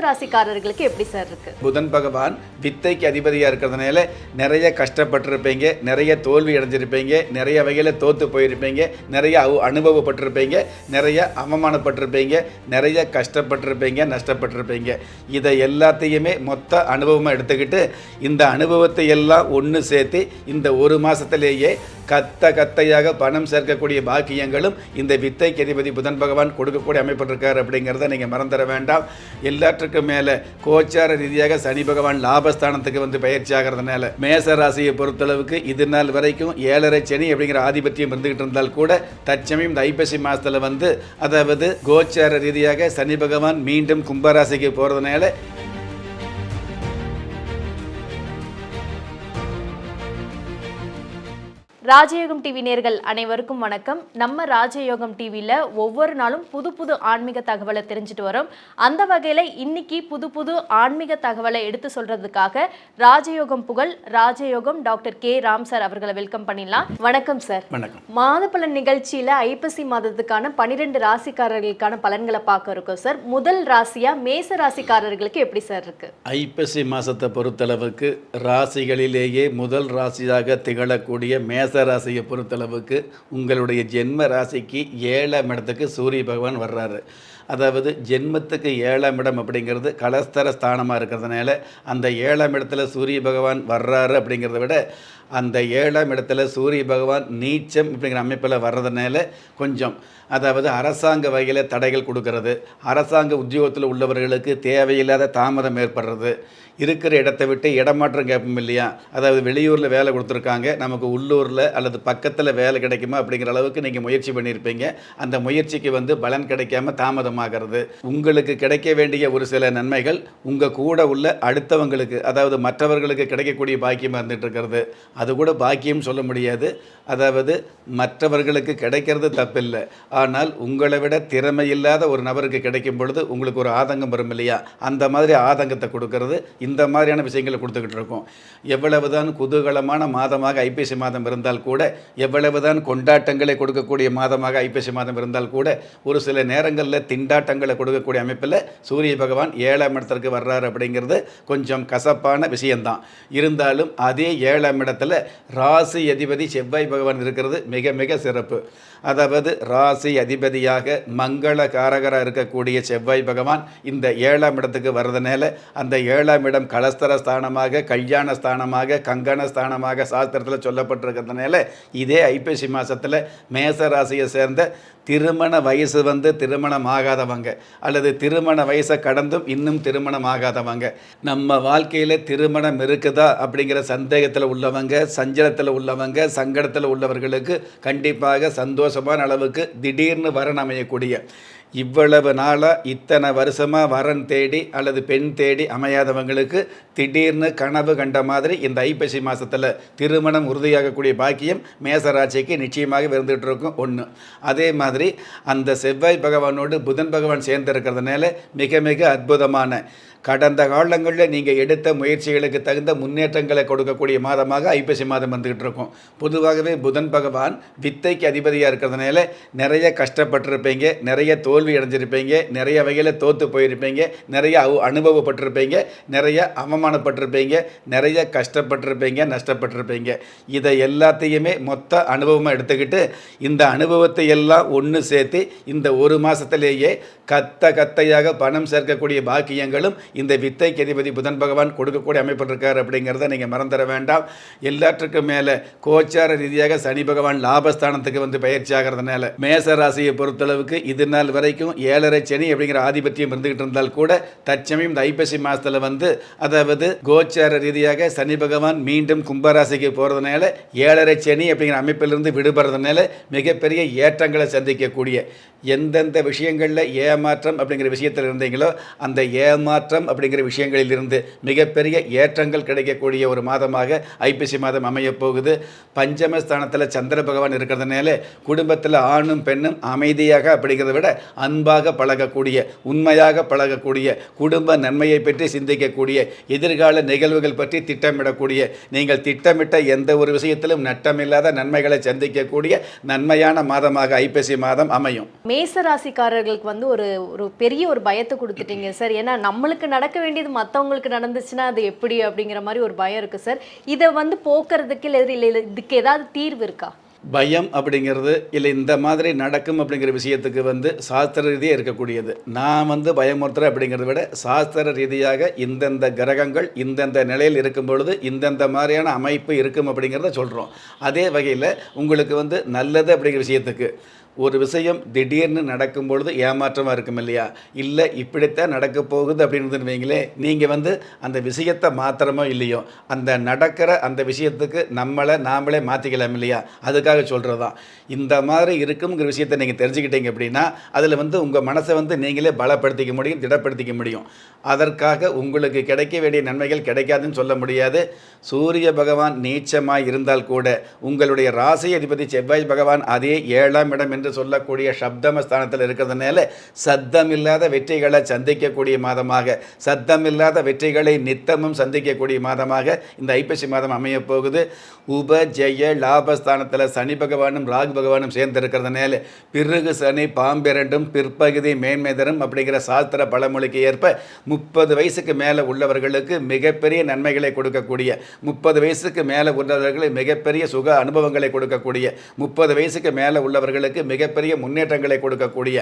ராசிக்காரர்களுக்கு எப்படி சார் இருக்கு? புதன் பகவான் வித்தைக்கு அதிபதியாக இருக்கிறதுனால நிறைய கஷ்டப்பட்டிருப்பீங்க நிறைய தோல்வி அடைஞ்சிருப்பீங்க நிறைய வகையில் தோற்று போயிருப்பீங்க நிறைய அவு- அனுபவப்பட்டிருப்பீங்க நிறைய அவமானப்பட்டிருப்பீங்க நிறைய கஷ்டப்பட்டிருப்பீங்க நஷ்டப்பட்டிருப்பீங்க. இதை எல்லாத்தையுமே மொத்த அனுபவமாக எடுத்துக்கிட்டு இந்த அனுபவத்தை எல்லாம் ஒன்று சேர்த்து இந்த ஒரு மாதத்துலேயே கத்த கத்தையாக பணம் சேர்க்கக்கூடிய பாக்கியங்களும் இந்த வித்தைக்கு அதிபதி புதன் பகவான் கொடுக்கக்கூடிய அமைப்பட்டிருக்கார் அப்படிங்கிறத நீங்கள் மறந்துட வேண்டாம். எல்லாற்றுக்கும் மேலே கோச்சார ரீதியாக சனி பகவான் லாபஸ்தானத்துக்கு வந்து பயிற்சி ஆகிறதுனால மேச ராசியை பொறுத்தளவுக்கு இது நாள் வரைக்கும் ஏழரை சனி அப்படிங்கிற ஆதிபத்தியம் இருந்துகிட்டு இருந்தால் கூட தற்சமயம் இந்த ஐப்பசி மாதத்தில் வந்து அதாவது கோச்சார ரீதியாக சனி பகவான் மீண்டும் கும்பராசிக்கு போகிறதுனால ராஜயோகம் டிவி நேர்கள் அனைவருக்கும் வணக்கம். நம்ம ராஜயோகம் டிவியில் ஒவ்வொரு நாளும் புது புது ஆன்மீக தகவலை தெரிஞ்சுட்டு வரோம். அந்த வகையில் இன்னைக்கு புது புது ஆன்மீக தகவலை எடுத்து சொல்றதுக்காக ராஜயோகம் புகழ் ராஜயோகம் டாக்டர் கே. ராம் சார் அவர்களை வெல்கம் பண்ணிடலாம். வணக்கம் சார். வணக்கம். மாதப்பலன் நிகழ்ச்சியில ஐப்பசி மாதத்துக்கான பனிரெண்டு ராசிக்காரர்களுக்கான பலன்களை பார்க்க இருக்கோம் சார். முதல் ராசியா மேச ராசிக்காரர்களுக்கு எப்படி சார் இருக்கு? ஐப்பசி மாதத்தை பொறுத்தளவுக்கு ராசிகளிலேயே முதல் ராசியாக திகழக்கூடிய மேச ராசியை பொறுத்தளவுக்கு உங்களுடைய ஜென்ம ராசிக்கு ஏழாம் இடத்துக்கு சூரிய பகவான் வர்றாரு. அதாவது ஜென்மத்துக்கு ஏழாம் இடம் அப்படிங்கிறது கலஸ்தர ஸ்தானமாக இருக்கிறதுனால அந்த ஏழாம் இடத்துல சூரிய பகவான் வர்றாரு அப்படிங்கிறத விட அந்த ஏழாம் இடத்துல சூரிய பகவான் நீச்சம் அப்படிங்கிற அமைப்பில் வர்றதுனால கொஞ்சம் அதாவது அரசாங்க வகையில் தடைகள் கொடுக்கறது அரசாங்க உத்தியோகத்தில் உள்ளவர்களுக்கு தேவையில்லாத தாமதம் ஏற்படுறது இருக்கிற இடத்தை விட்டு இடமாற்றம் கேட்போம் இல்லையா? அதாவது வெளியூரில் வேலை கொடுத்துருக்காங்க நமக்கு உள்ளூரில் அல்லது பக்கத்தில் வேலை கிடைக்குமா அப்படிங்கிற அளவுக்கு நீங்கள் முயற்சி பண்ணியிருப்பீங்க. அந்த முயற்சிக்கு வந்து பலன் கிடைக்காம தாமதமாகிறது உங்களுக்கு கிடைக்க வேண்டிய ஒரு சில நன்மைகள் உங்கள் கூட உள்ள அடுத்தவங்களுக்கு அதாவது மற்றவர்களுக்கு கிடைக்கக்கூடிய பாக்கியமாக இருந்துகிட்டு இருக்கிறது. அது கூட பாக்கியம் சொல்ல முடியாது. அதாவது மற்றவர்களுக்கு கிடைக்கிறது தப்பில்லை. ஆனால் உங்களை விட திறமை இல்லாத ஒரு நபருக்கு கிடைக்கும் பொழுது உங்களுக்கு ஒரு ஆதங்கம் வரும் இல்லையா? அந்த மாதிரி ஆதங்கத்தை கொடுக்கறது இந்த மாதிரியான விஷயங்களை கொடுத்துக்கிட்டு இருக்கோம். எவ்வளவுதான் குதூகலமான மாதமாக ஐபிசி மாதம் இருந்தால் கூட எவ்வளவுதான் கொண்டாட்டங்களை கொடுக்கக்கூடிய மாதமாக ஐபிசி மாதம் இருந்தால் கூட ஒரு சில நேரங்களில் திண்டாட்டங்களை கொடுக்கக்கூடிய அமைப்பில் சூரிய பகவான் ஏழாம் இடத்திற்கு வர்றாரு அப்படிங்கிறது கொஞ்சம் கசப்பான விஷயந்தான் இருந்தாலும் அதே ஏழாம் இடத்துல ராசி அதிபதி செவ்வாய் பகவான் இருக்கிறது மிக மிக சிறப்பு. அதாவது ராசி அதிபதியாக மங்கள காரகராக இருக்கக்கூடிய செவ்வாய் பகவான் இந்த ஏழாம் இடத்துக்கு வர்றதுனால அந்த ஏழாம் இடம் கலஸ்தர ஸ்தானமாக கல்யாண ஸ்தானமாக கங்கண ஸ்தானமாக சாஸ்திரத்தில் சொல்லப்பட்டிருக்கிறதுனால இதே ஐப்பசி மாதத்தில் மேச ராசியை சேர்ந்த திருமண வயசு வந்து திருமணம் ஆகாதவங்க அல்லது திருமண வயசை கடந்தும் இன்னும் திருமணம் ஆகாதவங்க. நம்ம வாழ்க்கையில் திருமணம் இருக்குதா அப்படிங்கிற சந்தேகத்தில் உள்ளவங்க சஞ்சலத்தில் உள்ளவங்க சங்கடத்தில் உள்ளவர்களுக்கு கண்டிப்பாக சந்தோஷம் சந்தோஷமான அளவுக்கு திடீர்னு வரன் அமையக்கூடிய. இவ்வளவு நாளாக இத்தனை வருஷமாக வரன் தேடி அல்லது பெண் தேடி அமையாதவங்களுக்கு திடீர்னு கனவு கண்ட மாதிரி இந்த ஐப்பசி மாதத்தில் திருமணம் உறுதியாகக்கூடிய பாக்கியம் மேசராட்சிக்கு நிச்சயமாக இருந்துகிட்டு இருக்கும் ஒன்று அதே மாதிரி அந்த செவ்வாய் பகவானோடு புதன் பகவான் சேர்ந்திருக்கிறதுனால மிக மிக அற்புதமான கடந்த காலங்களில் நீங்கள் எடுத்த முயற்சிகளுக்கு தகுந்த முன்னேற்றங்களை கொடுக்கக்கூடிய மாதமாக ஐப்பசி மாதம் வந்துக்கிட்டு இருக்கும். பொதுவாகவே புதன் பகவான் வித்தைக்கு அதிபதியாக இருக்கிறதுனால நிறைய கஷ்டப்பட்டிருப்பீங்க நிறைய தோல்வி அடைஞ்சிருப்பீங்க நிறைய வகையில் தோற்று போயிருப்பீங்க நிறைய அவு- அனுபவப்பட்டிருப்பீங்க நிறைய அவமானப்பட்டிருப்பீங்க நிறைய கஷ்டப்பட்டிருப்பீங்க நஷ்டப்பட்டிருப்பீங்க. இதை எல்லாத்தையுமே மொத்த அனுபவமாக எடுத்துக்கிட்டு இந்த அனுபவத்தை எல்லாம் ஒன்று சேர்த்து இந்த ஒரு மாதத்திலேயே கத்த கத்தையாக பணம் சேர்க்கக்கூடிய பாக்கியங்களும் இந்த வித்தைக்கு அதிபதி புதன் பகவான் கொடுக்கக்கூடிய அமைப்பட்டிருக்கார் அப்படிங்கிறத நீங்கள் மறந்துட வேண்டாம். எல்லாற்றுக்கும் மேலே கோச்சார ரீதியாக சனி பகவான் லாபஸ்தானத்துக்கு வந்து பயிற்சி ஆகிறதுனால மேச ராசியை பொறுத்தளவுக்கு இது நாள் வரைக்கும் ஏழரை சனி அப்படிங்கிற ஆதிபத்தியம் இருந்துகிட்டு இருந்தால் கூட தற்சமயம் இந்த ஐப்பசி மாதத்தில் வந்து அதாவது கோச்சார ரீதியாக சனி பகவான் மீண்டும் கும்பராசிக்கு போகிறதுனால ஏழரை சனி அப்படிங்கிற அமைப்பிலிருந்து விடுபடுறதுனால மிகப்பெரிய ஏற்றங்களை சந்திக்கக்கூடிய எந்தெந்த விஷயங்களில் ஏமாற்றம் அப்படிங்கிற விஷயத்தில் இருந்தீங்களோ அந்த ஏமாற்றம் அப்படிங்கிற விஷயங்களில் இருந்து மிகப்பெரிய ஏற்றங்கள் கிடைக்கக்கூடிய ஒரு மாதமாக ஐப்பசி மாதம் அமையப் போகுது. பஞ்சமஸ்தானத்தில் சந்திர பகவான் இருக்கிறதுனால குடும்பத்தில் ஆணும் பெண்ணும் அமைதியாக அப்படிங்கிறத விட அன்பாக பழகக்கூடிய உண்மையாக பழகக்கூடிய குடும்ப நன்மையை பற்றி சிந்திக்கக்கூடிய எதிர்கால நிகழ்வுகள் பற்றி திட்டமிடக்கூடிய நீங்கள் திட்டமிட்ட எந்த ஒரு விஷயத்திலும் நட்டமில்லாத நன்மைகளை சந்திக்கக்கூடிய நன்மையான மாதமாக ஐப்பசி மாதம் அமையும். மேச ராசிக்காரர்களுக்கு வந்து ஒரு ஒரு பெரிய ஒரு பயத்தை கொடுத்துட்டீங்க சார். ஏன்னா நம்மளுக்கு நடக்க வேண்டியது மற்றவங்களுக்கு நடந்துச்சுன்னா அது எப்படி அப்படிங்கிற மாதிரி ஒரு பயம் இருக்குது சார் இதை வந்து போக்குறதுக்கு இல்லை இல்லை இதுக்கு ஏதாவது தீர்வு இருக்கா? பயம் அப்படிங்கிறது இல்லை இந்த மாதிரி நடக்கும் அப்படிங்கிற விஷயத்துக்கு வந்து சாஸ்திர ரீதியாக இருக்கக்கூடியது. நான் வந்து பயமுறுத்துறேன் அப்படிங்கிறத விட சாஸ்திர ரீதியாக இந்தந்த கிரகங்கள் இந்தந்த நிலையில் இருக்கும் பொழுது இந்தந்த மாதிரியான அமைப்பு இருக்கும் அப்படிங்கிறத சொல்கிறோம் அதே வகையில் உங்களுக்கு வந்து நல்லது அப்படிங்கிற விஷயத்துக்கு. ஒரு விஷயம் திடீர்னு நடக்கும் பொழுது ஏமாற்றமாக இருக்கும் இல்லையா? இல்லை இப்படித்தான் நடக்க போகுது அப்படின்னு வைங்களே நீங்கள் வந்து அந்த விஷயத்தை மாத்திரமோ இல்லையோ அந்த நடக்கிற அந்த விஷயத்துக்கு நம்மளை நாமளே மாற்றிக்கலாம் இல்லையா? அதுக்காக சொல்கிறது தான் இந்த மாதிரி இருக்குங்கிற விஷயத்தை நீங்கள் தெரிஞ்சுக்கிட்டீங்க அப்படின்னா அதில் வந்து உங்கள் மனசை வந்து நீங்களே பலப்படுத்திக்க முடியும் திடப்படுத்திக்க முடியும். அதற்காக உங்களுக்கு கிடைக்க வேண்டிய நன்மைகள் கிடைக்காதுன்னு சொல்ல முடியாது. சூரிய பகவான் நீச்சமாக இருந்தால் கூட உங்களுடைய ராசி அதிபதி செவ்வாய் பகவான் அதே ஏழாம் இடம் என்று சொல்லக்கூடிய சப்தமஸ்தானத்தில் இருக்கிறதுனால சத்தமில்லாத வெற்றிகளை சந்திக்கக்கூடிய மாதமாக சத்தமில்லாத வெற்றிகளை நித்தமும் சந்திக்கக்கூடிய மாதமாக இந்த ஐப்பசி மாதம் அமையப்போகுது உப ஜெய லாபஸ்தானத்தில் சனி பகவானும் ராகு பகவானும் சேர்ந்து இருக்கிறதுனால பிறகு சனி பாம்பிரண்டும் பிற்பகுதி மேன்மை தரும் அப்படிங்கிற சாஸ்திர பழமொழிக்கு ஏற்ப முப்பது வயசுக்கு மேலே உள்ளவர்களுக்கு மிகப்பெரிய நன்மைகளை கொடுக்கக்கூடிய முப்பது வயசுக்கு மேலே உள்ளவர்களுக்கு மிகப்பெரிய சுக அனுபவங்களை கொடுக்கக்கூடிய முப்பது வயசுக்கு மேலே உள்ளவர்களுக்கு மிகப்பெரிய முன்னேற்றங்களை கொடுக்கக்கூடிய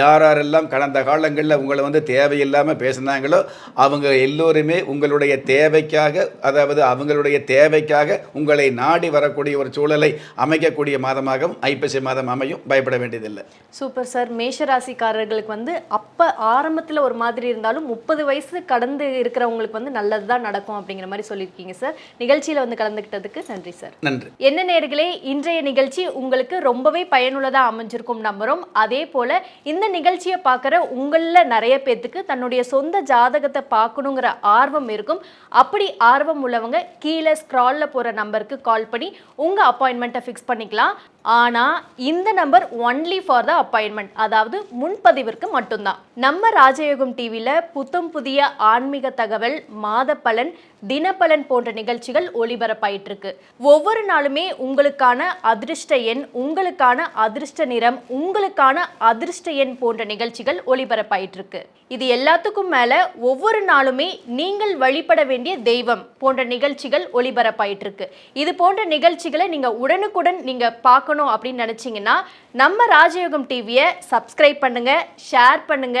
யார் யாரெல்லாம் கடந்த காலங்களில் உங்களை வந்து தேவையில்லாமல் பேசினாங்களோ அவங்க எல்லோருமே உங்களுடைய தேவைக்காக அதாவது அவங்களுடைய தேவைக்காக உங்களை நாடி வரக்கூடிய ஒரு சூழலை அமைக்கக்கூடிய மாதமாகவும் ஐப்பசி மாதம் அமையும். பயப்பட வேண்டியதில்லை. Super sir. மேஷ ராசிக்காரர்களுக்கு வந்து அப்போ ஆரம்பத்தில் ஒரு மாதிரி இருந்தாலும் முப்பது வயசு கடந்து இருக்கிறவங்களுக்கு வந்து நல்லது தான் நடக்கும் அப்படிங்கிற மாதிரி சொல்லியிருக்கீங்க சார். நிகழ்ச்சியில் வந்து கலந்துக்கிட்டதுக்கு நன்றி சார். நன்றி. என்ன நேர்களே இன்றைய நிகழ்ச்சி உங்களுக்கு ரொம்பவே பயனுள்ளதா அமைஞ்சிருக்கும் நம்புறோம் அதே போல இந்த நிகழ்ச்சியை பார்க்குற உங்களில் நிறைய பேர்த்துக்கு தன்னுடைய சொந்த ஜாதகத்தை பார்க்கணுங்கிற ஆர்வம் இருக்கும். அப்படி ஆர்வம் உள்ளவங்க கீழே ஸ்க்ரால்ல போகிற நம்பருக்கு கால் பண்ணி உங்கள் அப்பாயின்மெண்ட்டை ஃபிக்ஸ் பண்ணிக்கலாம். ஆனால் இந்த number only for the appointment அதாவது முன்பதிவிற்கு மட்டும்தான். நம்ம ராஜயோகம் டிவியில் புத்தம் புதிய ஆன்மீக தகவல் மாத பலன் தினப்பலன் போன்ற நிகழ்ச்சிகள் ஒளிபரப்பாயிட்டு இருக்கு ஒவ்வொரு நாளுமே உங்களுக்கான அதிர்ஷ்ட எண் உங்களுக்கான அதிர்ஷ்ட நிறம் உங்களுக்கான அதிர்ஷ்ட எண் போன்ற நிகழ்ச்சிகள் ஒளிபரப்பாயிட்டு இருக்கு இது எல்லாத்துக்கும் மேல ஒவ்வொரு நாளுமே நீங்கள் வழிபட வேண்டிய தெய்வம் போன்ற நிகழ்ச்சிகள் ஒளிபரப்பாயிட்டு இருக்கு இது போன்ற நிகழ்ச்சிகளை நீங்க உடனுக்குடன் நீங்க பார்க்கணும் அப்படின்னு நினைச்சீங்கன்னா நம்ம ராஜயோகம் டிவியை சப்ஸ்கிரைப் பண்ணுங்க ஷேர் பண்ணுங்க